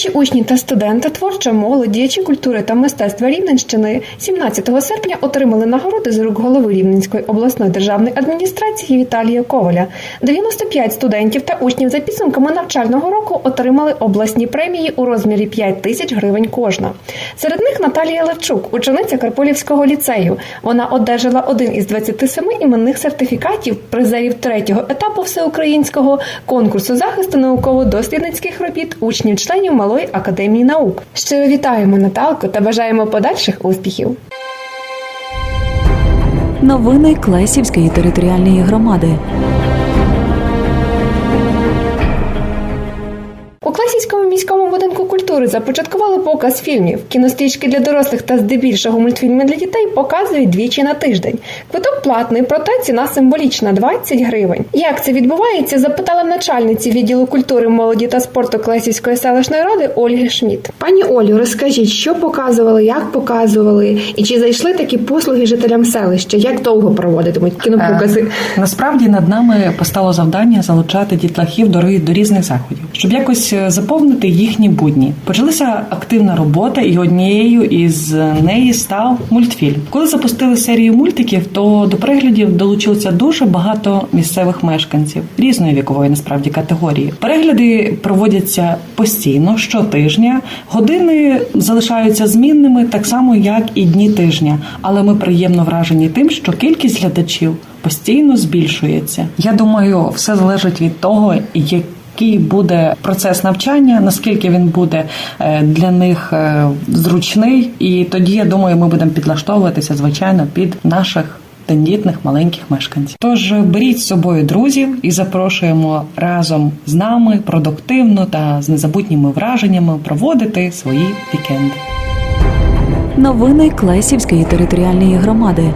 Кращі учні та студенти, творча молодь, діячі культури та мистецтва Рівненщини 17 серпня отримали нагороди з рук голови Рівненської обласної державної адміністрації Віталія Коваля. 95 студентів та учнів за підсумками навчального року отримали обласні премії у розмірі 5 тисяч гривень кожна. Серед них Наталія Левчук, учениця Карполівського ліцею. Вона одержала один із 27 іменних сертифікатів призерів третього етапу всеукраїнського конкурсу захисту науково-дослідницьких робіт учнів членів Малої академії наук. Щиро вітаємо Наталку та бажаємо подальших успіхів. Новини Клесівської територіальної громади. У Клесівському міському культури започаткували показ фільмів. Кінострічки для дорослих та здебільшого мультфільми для дітей показують двічі на тиждень. Квиток платний, проте ціна символічна 20 гривень. Як це відбувається? Запитала начальниці відділу культури, молоді та спорту Класівської селищної ради Ольги Шміт. Пані Олю, розкажіть, що показували, як показували, і чи зайшли такі послуги жителям селища? Як довго проводитимуть кінопокази? Е, Насправді над нами постало завдання залучати дітлахів до, до різних заходів, щоб якось е, заповнити їхні будні. Почалася активна робота, і однією із неї став мультфільм. Коли запустили серію мультиків, то до переглядів долучилося дуже багато місцевих мешканців різної вікової насправді категорії. Перегляди проводяться постійно щотижня. Години залишаються змінними, так само як і дні тижня. Але ми приємно вражені тим, що кількість глядачів постійно збільшується. Я думаю, все залежить від того, який буде процес навчання, наскільки він буде е, для них е, зручний, і тоді я думаю, ми будемо підлаштовуватися звичайно під наших. Тендітних маленьких мешканців. Тож беріть з собою друзів і запрошуємо разом з нами продуктивно та з незабутніми враженнями проводити свої вікенди. Новини Клесівської територіальної громади.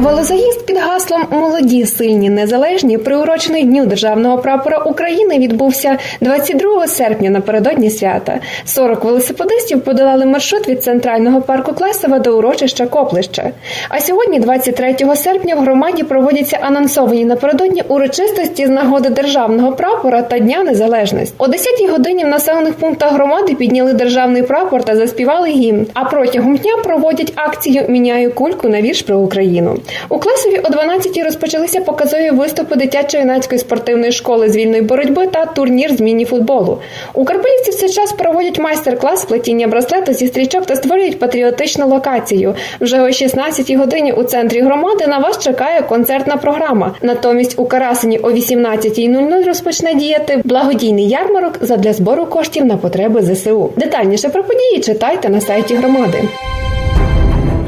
Велозаїзд під гаслом Молоді, сильні, незалежні, приурочений Дню державного прапора України відбувся 22 серпня напередодні свята. 40 велосипедистів подолали маршрут від центрального парку Клесова до урочища Коплище. А сьогодні, 23 серпня, в громаді проводяться анонсовані напередодні урочистості з нагоди державного прапора та Дня Незалежності. О 10 годині в населених пунктах громади підняли державний прапор та заспівали гімн. А протягом дня проводять акцію Міняю кульку на вірш про Україну. У Клесові о 12-й розпочалися показові виступи дитячо-юнацької спортивної школи з вільної боротьби та турнір з міні-футболу. У Карпелівці в цей час проводять майстер-клас плетіння браслету зі стрічок та створюють патріотичну локацію. Вже о 16-й годині у центрі громади на вас чекає концертна програма. Натомість у Карасині о 18.00 розпочне діяти благодійний ярмарок задля збору коштів на потреби ЗСУ. Детальніше про події читайте на сайті громади.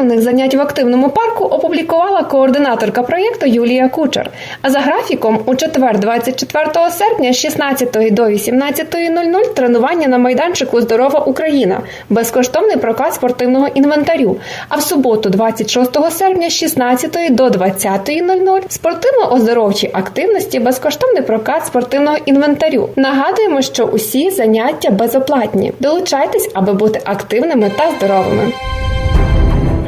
Спортивних занять в активному парку опублікувала координаторка проєкту Юлія Кучер. А за графіком у четвер, 24 серпня, з 16 до 18.00 тренування на майданчику Здорова Україна, безкоштовний прокат спортивного інвентарю. А в суботу, 26 серпня, з 16 до 20.00 спортивно-оздоровчі активності, безкоштовний прокат спортивного інвентарю. Нагадуємо, що усі заняття безоплатні. Долучайтесь, аби бути активними та здоровими.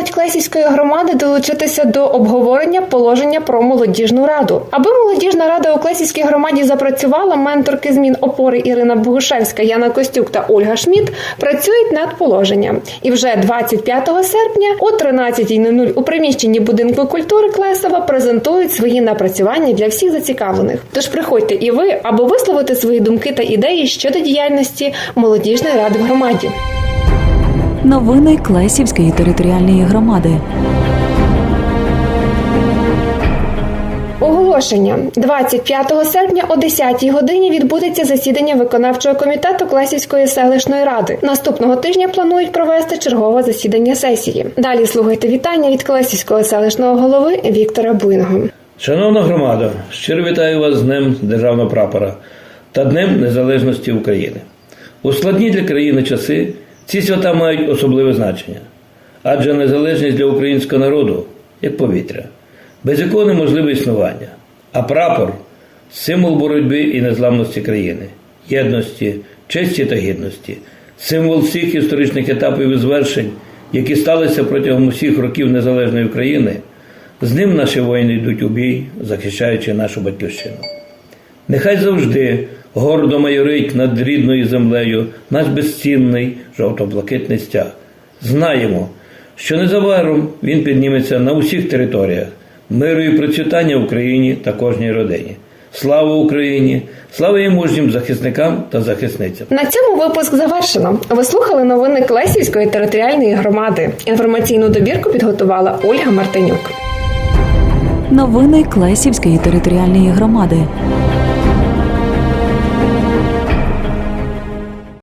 Молодь Клесівської громади долучитися до обговорення положення про молодіжну раду. Аби молодіжна рада у Клесівській громаді запрацювала, менторки змін опори Ірина Богушевська, Яна Костюк та Ольга Шмідт працюють над положенням. І вже 25 серпня о 13.00 у приміщенні будинку культури Клесова презентують свої напрацювання для всіх зацікавлених. Тож приходьте і ви, аби висловити свої думки та ідеї щодо діяльності молодіжної ради в громаді. Новини Клесівської територіальної громади. Оголошення 25 серпня о 10-й годині відбудеться засідання виконавчого комітету Класівської селищної ради. Наступного тижня планують провести чергове засідання сесії. Далі слухайте вітання від Класівського селищного голови Віктора Буйного. Шановна громада, щиро вітаю вас з Днем Державного прапора та Днем Незалежності України. У складні для країни часи ці свята мають особливе значення, адже незалежність для українського народу як повітря, без якого неможливе існування. А прапор символ боротьби і незламності країни, єдності, честі та гідності, символ всіх історичних етапів і звершень, які сталися протягом усіх років незалежної України. З ним наші воїни йдуть у бій, захищаючи нашу батьківщину. Нехай завжди гордо майорить над рідною землею наш безцінний жовто-блакитний стяг. Знаємо, що незабаром він підніметься на усіх територіях миру і процвітання Україні та кожній родині. Слава Україні! Слава її мужнім захисникам та захисницям! На цьому випуск завершено. Ви слухали новини Клесівської територіальної громади. Інформаційну добірку підготувала Ольга Мартинюк. Новини Клесівської територіальної громади.